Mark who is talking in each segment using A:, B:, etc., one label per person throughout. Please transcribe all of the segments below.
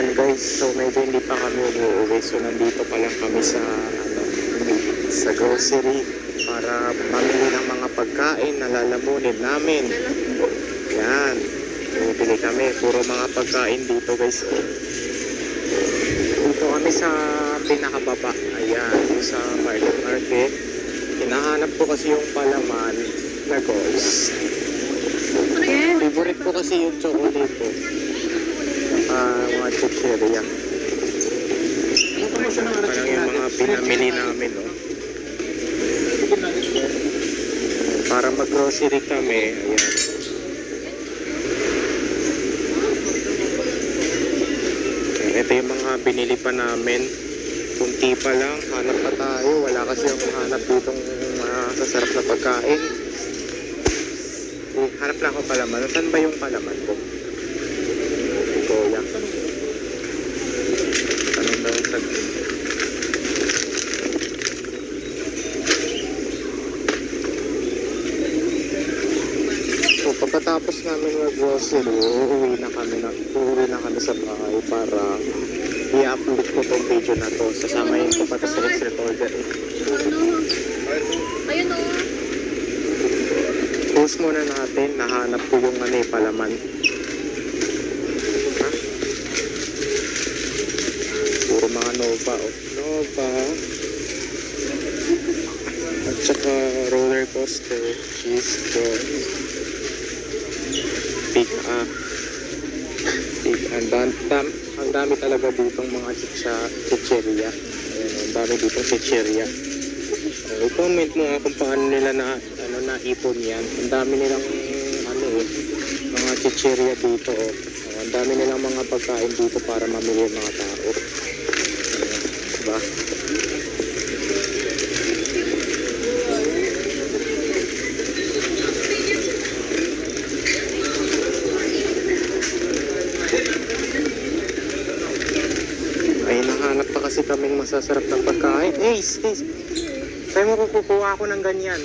A: Ayan guys, so medyo hindi pa kami umuwi. So nandito pa lang kami sa sa grocery para mamili ng mga pagkain na lalamunin namin. Yan. Bumibili kami. Puro mga pagkain dito guys. Dito kami sa pinakababa. Ayan. Sa market market. Hinahanap ko kasi yung palaman na goals. Favorite ko kasi yung chocolate. Ah, mga chicheria. Parang yung mga pinamili namin, no? Para mag-grocery kami, ayan. Ito yung mga binili pa namin. Kunti pa lang, hanap pa tayo. Wala kasi yung hanap ditong mga sasarap na pagkain. Eh, hanap na ako palaman. Saan ba yung palaman ko? Kuya. Tanong daw sa... So, pagkatapos namin mag-grocery, uuwi na kami na, uuwi na kami sa bahay para i-upload ko tong video na to. Sasamahin ko pa to sa next recorder.
B: Ayun o.
A: Post muna natin, nahanap ko yung ano eh, palaman. Ha? Puro mga Nova, oh. Nova. At saka roller coaster, cheese doll. Pick up. Pick ang dam, dam, ang dami talaga ditong mga chicha, chicheria. Ayan, ang dami ditong chicheria. Uh, i-comment mo nga kung paano nila na ano na ipon yan. Ang dami nilang ano eh, mga chicheria dito oh. Uh, ang dami nilang mga pagkain dito para mamili ang mga tao. Ayan, diba? Kasi kaming masasarap na pagkain. Ace, Ace, Sa'yo mo kukuha ako ng ganyan.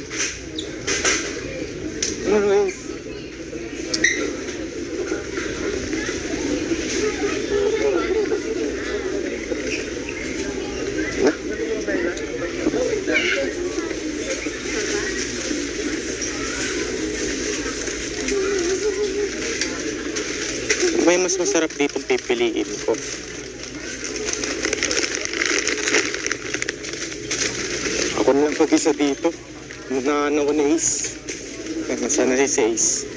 A: Ano, Ace? May mas masarap dito pipiliin ko. Ako na lang pag-isa dito. Muna ano ko na Ace. Kaya sana si Ace.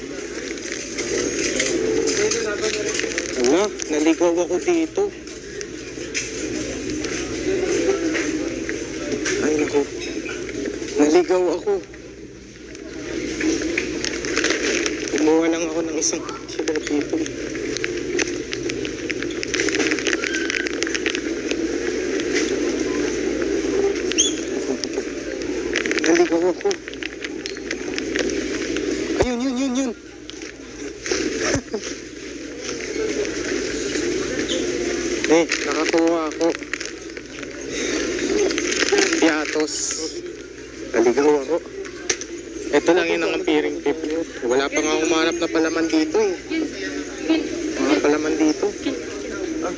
A: Wala, naligaw ako dito. Ay naku. Naligaw ako. Kumuha lang ako ng isang sugar dito. Naligaw ako. Ayun, yun, yun, yun. eh, nakakuha ako. Piatos. Naligaw ako. Ito lang yun ang ampiring people. Wala pa nga umanap na palaman dito eh. Mga palaman dito.
B: O.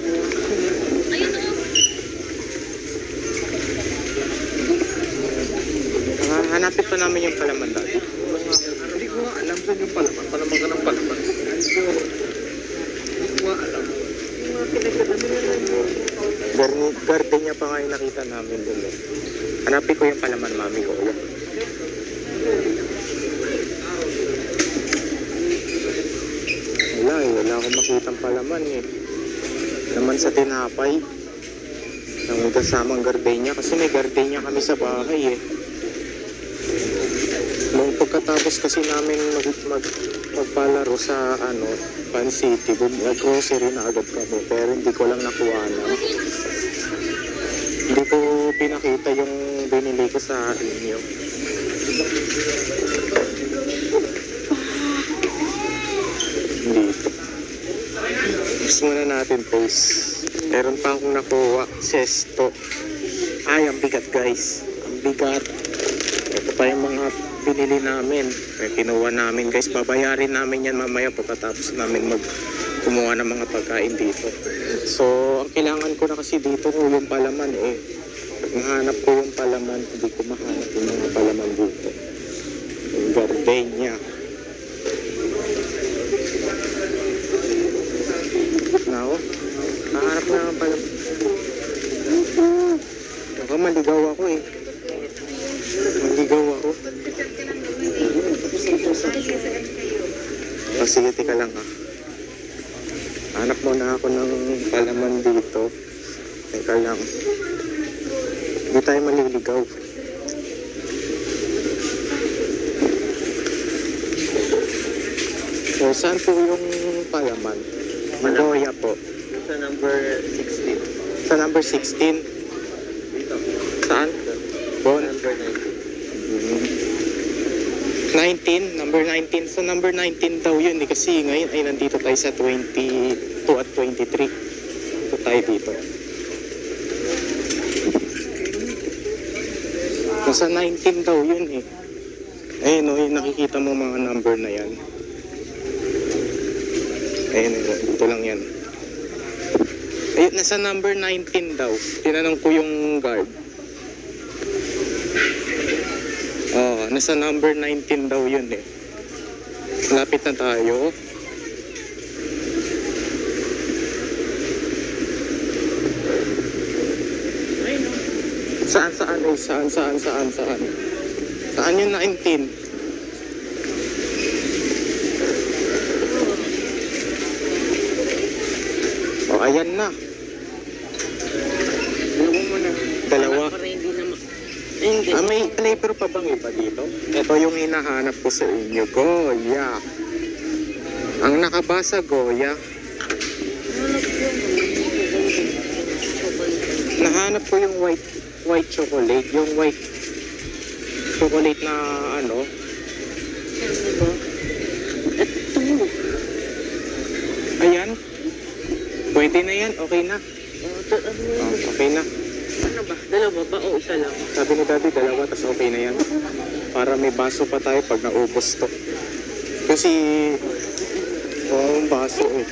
A: Ah, hanapin pa namin yung palaman dati.
C: Hindi ko nga alam saan yung palaman. Palaman ka ng palaman. Hindi ko, nga alam.
A: Garden, niya pa nga yung nakita namin dun. eh. Hanapin ko yung palaman mami ko. Uy. Wala eh, wala akong makitang palaman eh. Naman sa tinapay. Ang kasamang gardenia kasi may gardenia kami sa bahay eh. Nung pagkatapos kasi namin mag, mag, magpalaro sa ano, Pan City, nag-grocery na agad kami pero hindi ko lang nakuha na. Hindi ko pinakita yung binili ko sa inyo. Gusto muna natin post. Meron pa akong nakuha. Sesto. Ay, ang bigat guys. Ang bigat. Ito pa yung mga binili namin. Kaya kinuha namin guys. Babayarin namin yan mamaya pagkatapos namin mag kumuha ng mga pagkain dito. So, ang kailangan ko na kasi dito ko yung palaman eh. Pag nahanap ko yung palaman, hindi ko mahanap yung mga palaman dito. Yung gardenia. Nako, nahanap na nga palaman. Baka maligaw ako eh. Maligaw ako. Facility ka lang ah. Hanap muna ako ng palaman dito. Teka lang. Hindi tayo maliligaw. So, saan po yung palaman? Magoya po.
C: Sa number 16.
A: Sa number 16.
C: Dito.
A: Saan? Bon.
C: Number
A: 19, number 19. So number 19 daw yun eh, kasi ngayon ay nandito tayo sa 22 at 23. Ito tayo dito. Nasa 19 daw yun eh. Ayun o, yung nakikita mo mga number na yan. Ayun o, dito lang yan. Ayun, nasa number 19 daw. Tinanong ko yung guard. Oo, nasa number 19 daw yun eh. Lapit na tayo. Saan, saan, eh? Saan, saan, saan, saan? Saan yung 19? Ayan na.
C: Dalawa mo na.
A: Dalawa.
C: Para hindi na ma... Hindi.
A: Ah, may flavor pa bang iba dito? Ito yung hinahanap ko sa inyo. Goya. Ang nakabasa, Goya. Nahanap ko yung white white chocolate. Yung white chocolate na ano.
C: Ito.
A: Ayan. Pwede na yan. Okay na.
C: Oh, ano,
A: Oh, okay na.
C: ano ba? Dalawa ba o isa lang?
A: Sabi ni Daddy, dalawa, tas okay na yan. Para may baso pa tayo pag naubos to. Kasi, oh, baso eh.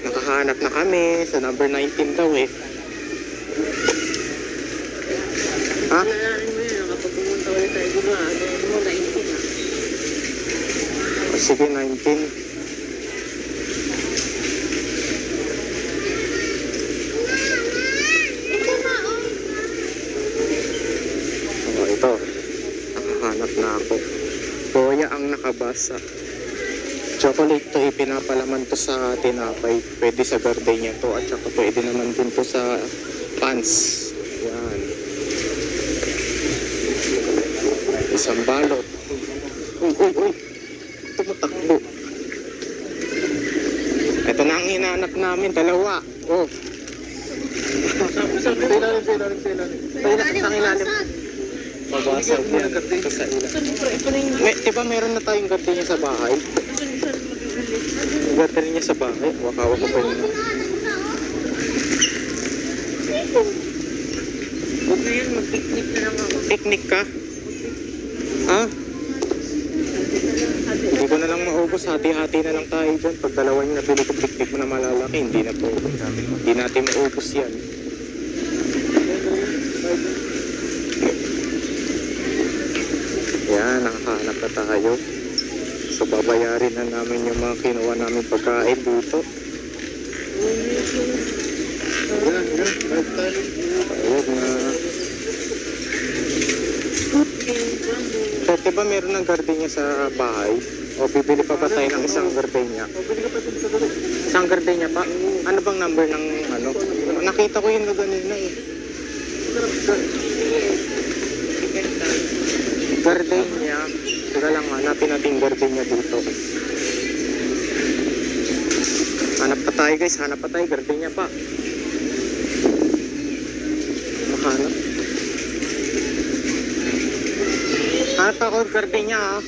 A: Nakahanap na kami sa number 19 daw eh. Ha?
C: Alalahanin mo yun, kapag pumunta ulit tayo, di ba? Ano mo, 19 ah.
A: O, Sige, 19. Oh, ito. Nakahanap na ako. Boya ang nakabasa. Chocolate to, ipinapalaman to sa tinapay. Pwede sa gardenia to at saka pwede naman din to sa pants. Yan. Isang balot. Uy, uy, uy. Tumatakbo. Ito na ang hinahanap namin, dalawa. Oh.
C: Sabi, sabi.
A: Sa ilalim, sa Mabasag
C: na.
A: May, di ba meron na tayong gardenia sa bahay? Gardenia sa bahay? Wakawa ko pa yun.
C: Huwag na yun, mag-picnic na.
A: Picnic ka? Ha? Hindi ko na lang maubos. Hati-hati na lang tayo dyan. Pag dalawa yung nabili ko picnic mo na malalaki, hindi na po. Hindi natin maubos yan. Yan, nakahanap na tayo. So, babayarin na namin yung mga kinuha namin pagkain dito. Ayun na. Di ba meron ng gardenia sa bahay? O bibili pa ba tayo ng isang gardenia? Isang gardenia pa? Ano bang number ng ano? Nakita ko yun na ganun na eh. Gardenia. Teka lang, hanapin natin gardenia dito. Hanap pa tayo guys, hanap pa tayo, gardenia pa. Mahanap. Hanap ako gardenia ah.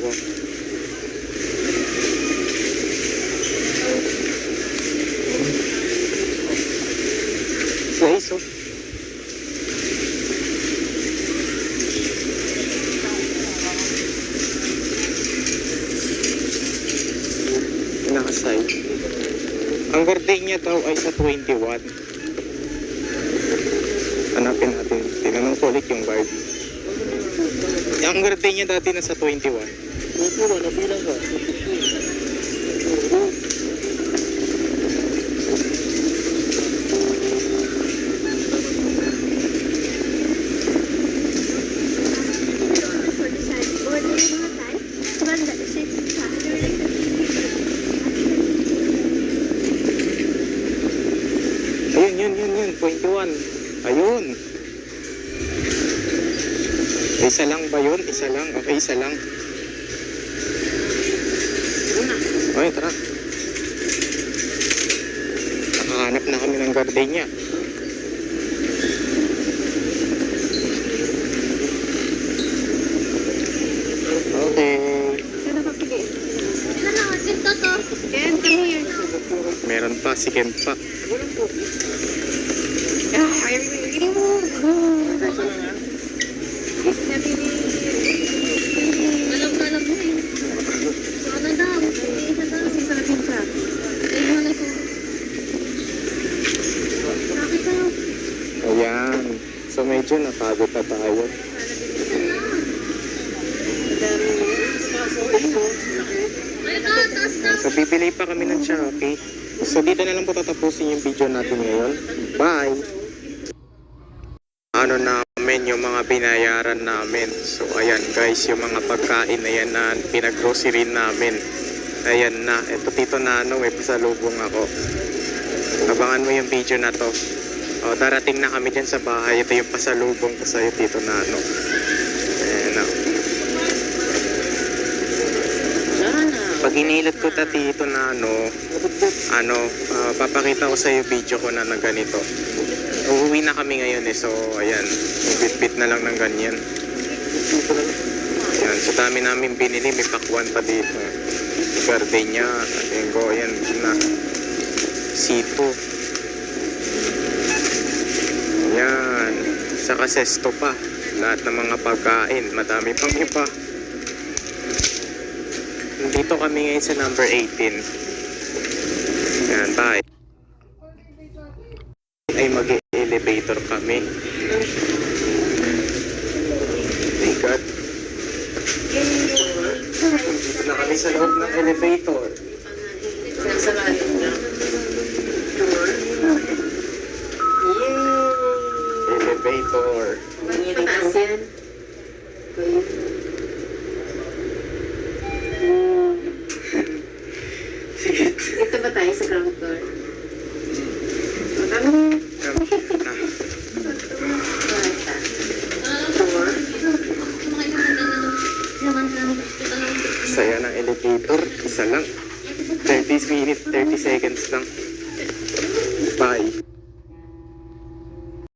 A: talaga. Nice, oh. Nakaside. Ang birthday niya daw ay sa 21 hanapin natin. Tinanong ko ulit yung Barbie. Ang birthday niya dati nasa 21.
C: Opo, nabilang ka.
A: Yun, yun, yun. 21. Ayun. Isa lang ba yun? Isa lang? Okay, isa lang. Ng gardenia. Okay. Meron pa, si Ken pa.
B: Alam
A: medyo napagod na tayo. So bibili pa kami ng Shopee. So dito na lang po tatapusin yung video natin ngayon. Bye! Ano namin yung mga binayaran namin. So ayan guys, yung mga pagkain na yan na pinag-grocery namin. Ayan na, eto dito na ano, may pasalubong ako. Abangan mo yung video na to. O, darating na kami dyan sa bahay. Ito yung pasalubong ko sa'yo dito na ano. Ayan na. Pag inilot ko ta dito na ano, ah, papakita ko sa iyo video ko na na ganito. Uuwi na kami ngayon eh, so ayan, bit-bit na lang ng ganyan. Ayan, sa dami namin binili, may pakwan pa dito. Gardenia, ayan ko, ayan na. Sito. Ayan, saka sesto pa. Lahat ng mga pagkain, madami pang iba. Dito kami ngayon sa number 18. Yan, bye. Ay mag-elevator kami. My God. Dito na kami sa loob ng. Elevator. Isa lang. 30 minutes, 30 seconds lang.